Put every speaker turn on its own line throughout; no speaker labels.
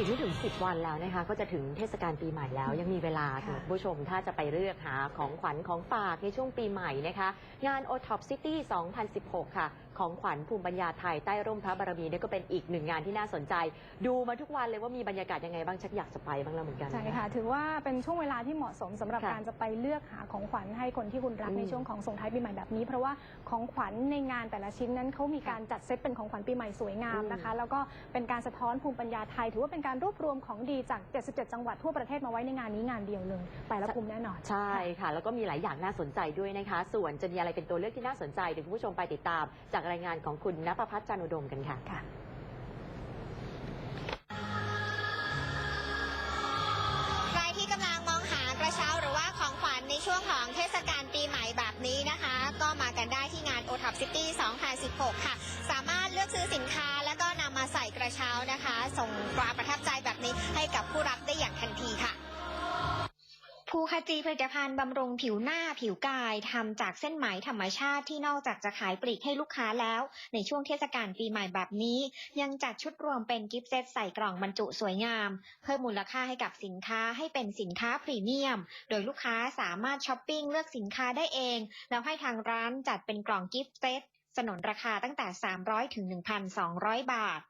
อีกไม่ถึง 10 วันแล้วนะคะ ก็จะถึงเทศกาลปีใหม่แล้ว ยังมีเวลา
ค่ะ
คุณผู้ชมถ้าจะไปเลือกหาของขวัญของฝากในช่วงปีใหม่นะคะ งาน o t o p City 2016 ค่ะ ของขวัญภูมิปัญญาไทยใต้ร่มพระบารมีเนี่ยก็เป็นอีกหนึ่งงานที่น่าสนใจ ดูมาทุกวันเลยว่ามีบรรยากาศยังไงบ้างชักอยากจะไปบ้างแล้วเหมือนกัน
ใช่ค่ะ ถือว่าเป็นช่วงเวลาที่เหมาะสมสำหรับ
ค่ะ
การจะไปเลือกหาของขวัญให้คนที่คุณรัก
อืม
ในช่วงของส่งท้ายปีใหม่แบบนี้ เพราะว่าของขวัญในงานแต่ละชิ้นนั้นเขามีการจัดเซตเป็นของขวัญปีใหม่สวยงามนะคะ แล้วก็เป็นการสะท้อนภูมิปัญญาไทย ถือว่าเป็นการรวบรวมของดีจาก 77 จังหวัดทั่วประเทศมาไว้ในงานนี้งานเดียวเลยไปแล้วคุ้มแน่นอน
ใช่ค่ะ แล้วก็มีหลายอย่างน่าสนใจด้วยนะคะ ส่วนจะมีอะไรเป็นตัวเลือกที่น่าสนใจเดี๋ยวคุณผู้ชมไปติดตาม จากรายงานของคุณณภพัฒน์จันทร์อุดมกันค่ะ
ค่ะ
ใครที่กำลังมองหากระเช้าหรือว่าของขวัญในช่วงของเทศกาลปีใหม่แบบนี้นะคะ ก็มากันได้ที่งาน o t o p City 2016 ค่ะ สามารถเลือกซื้อสินค้าแล้วก็นำ มาใส่กระเช้านะคะ ส่งความประทับใจแบบนี้ให้กับผู้รับได้อย่างทันทีค่ะภูคาจีผลิตภัณฑ์บำรุงผิวหน้าผิวกายทำจากเส้นไหมธรรมชาติที่นอกจากจะขายปลีกให้ลูกค้าแล้ว ในช่วงเทศกาลปีใหม่แบบนี้ ยังจัดชุดรวมเป็นกิฟต์เซตใส่กล่องบรรจุสวยงาม เพิ่มมูลค่าให้กับสินค้าให้เป็นสินค้าพรีเมียม โดยลูกค้าสามารถช้อปปิ้งเลือกสินค้าได้เอง แล้วให้ทางร้านจัดเป็นกล่องกิฟต์เซตสนนราคาตั้งแต่ 300 ถึง 1,200 บาท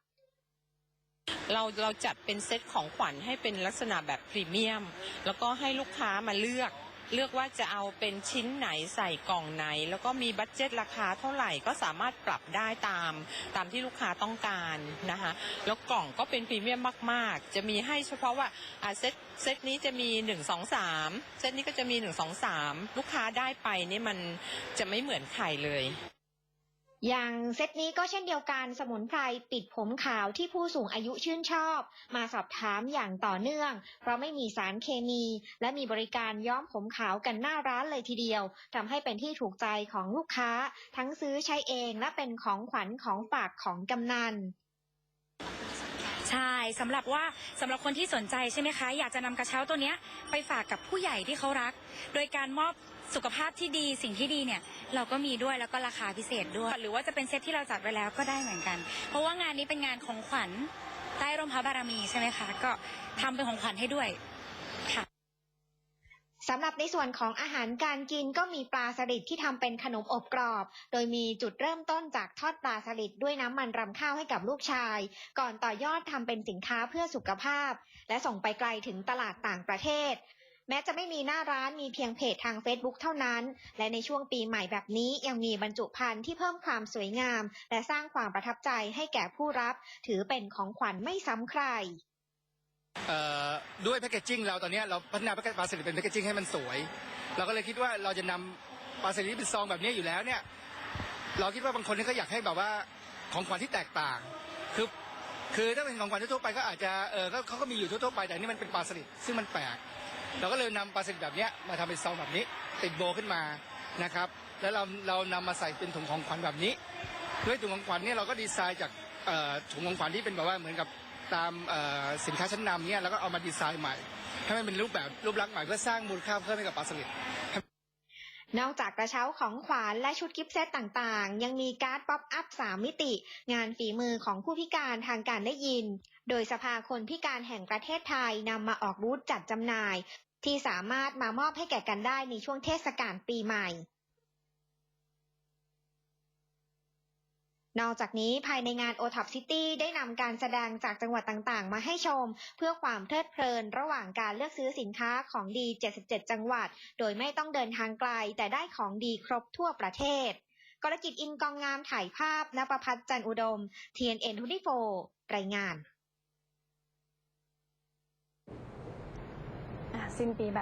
เราเราจัดเป็นเซตของขวัญให้เป็นลักษณะแบบพรีเมียม แล้วก็ให้ลูกค้ามาเลือก เลือกว่าจะเอาเป็นชิ้นไหนใส่กล่องไหน แล้วก็มีบัตเจตราคาเท่าไหร่ก็สามารถปรับได้ตาม ตามที่ลูกค้าต้องการนะคะแล้วกล่องก็เป็นพรีเมียมมาก ๆ จะมีให้เฉพาะว่าอ่าเซตเซตนี้จะมี 1 2 3 เซตนี้ก็จะมี 1 2 3 ลูกค้าได้ไปนี่มันจะไม่เหมือนใครเลย
อย่างเซตนี้ก็เช่นเดียวกันสมุนไพรปิดผมขาวที่ผู้สูงอายุชื่นชอบ มาสอบถามอย่างต่อเนื่อง เพราะไม่มีสารเคมี และมีบริการย้อมผมขาวกันหน้าร้านเลยทีเดียวทำให้เป็นที่ถูกใจของลูกค้า ทั้งซื้อใช้เองและเป็นของขวัญของฝากของกำนัน
ใช่สำหรับว่าสำหรับคนที่สนใจใช่ไหมคะ อยากจะนำกระเช้าตัวเนี้ยไปฝากกับผู้ใหญ่ที่เขารัก โดยการมอบ สุขภาพที่ดีสิ่งที่ดีเนี่ยเราก็มีด้วยแล้วก็ราคาพิเศษด้วย หรือว่าจะเป็นเซตที่เราจัดไว้แล้วก็ได้เหมือนกัน เพราะว่างานนี้เป็นงานของขวัญใต้ร่มพระบารมีใช่ไหมคะ ก็ทำเป็นของขวัญให้ด้วยค่ะ
สำหรับในส่วนของอาหารการกินก็มีปลาสลิดที่ทำเป็นขนมอบกรอบ โดยมีจุดเริ่มต้นจากทอดปลาสลิดด้วยน้ำมันรำข้าวให้กับลูกชาย ก่อนต่อยอดทำเป็นสินค้าเพื่อสุขภาพ และส่งไปไกลถึงตลาดต่างประเทศ แม้จะไม่มีหน้าร้านมีเพียงเพจทาง Facebook เท่านั้น และในช่วงปีใหม่แบบนี้ยังมีบรรจุภัณฑ์ที่เพิ่มความสวยงาม และสร้างความประทับใจให้แก่ผู้รับ ถือเป็นของขวัญไม่ซ้ำใคร
ด้วยแพคเกจจิ้งเราตอนนี้เราพัฒนาปลาสลิดเป็นแพคเกจจิ้งให้มันสวย เราก็เลยคิดว่าเราจะนำปลาสลิดที่เป็นซองแบบนี้อยู่แล้วเนี่ย เราคิดว่าบางคนนี่ก็อยากให้แบบว่าของขวัญที่แตกต่าง คือคือถ้าเป็นของขวัญทั่วไปก็อาจจะเออเขาก็มีอยู่ทั่วไปแต่นี่มันเป็นปลาสลิดซึ่งมันแปลก เราก็เลยนำปลาสลิดแบบนี้มาทำเป็นซองแบบนี้ ติดโบขึ้นมานะครับ แล้วเราเรานำมาใส่เป็นถุงของขวัญแบบนี้ด้วยถุงของขวัญเนี่ยเราก็ดีไซน์จากถุงของขวัญที่เป็นแบบว่าเหมือนกับตามสินค้าชั้นนำเนี่ยแล้วก็เอามาดีไซน์ใหม่ให้มันเป็นรูปแบบรูปลักษณ์ใหม่เพื่อสร้างมูลค่าเพิ่มให้กับปลาสลิด
นอกจากกระเช้าของขวัญและชุดกิฟต์เซตต่างๆ ยังมีการ์ดป๊อปอัพ 3 มิติ งานฝีมือของผู้พิการทางการได้ยิน โดยสภาคนพิการแห่งประเทศไทยนำมาออกบูธจัดจำหน่าย ที่สามารถมามอบให้แก่กันได้ในช่วงเทศกาลปีใหม่ นอกจากนี้ภายในงาน o t o p City ได้นำการแสดงจากจังหวัดต่างๆ มาให้ชม เพื่อความเพลิดเพลินระหว่างการเลือกซื้อสินค้าของดี 77 จังหวัด โดยไม่ต้องเดินทางไกล แต่ได้ของดีครบทั่วประเทศกรกิจอินกองงามถ่ายภาพนประพัฒน์จันทร์อุดม TNN 24รายงาน
อะ สิ้นปีแบบ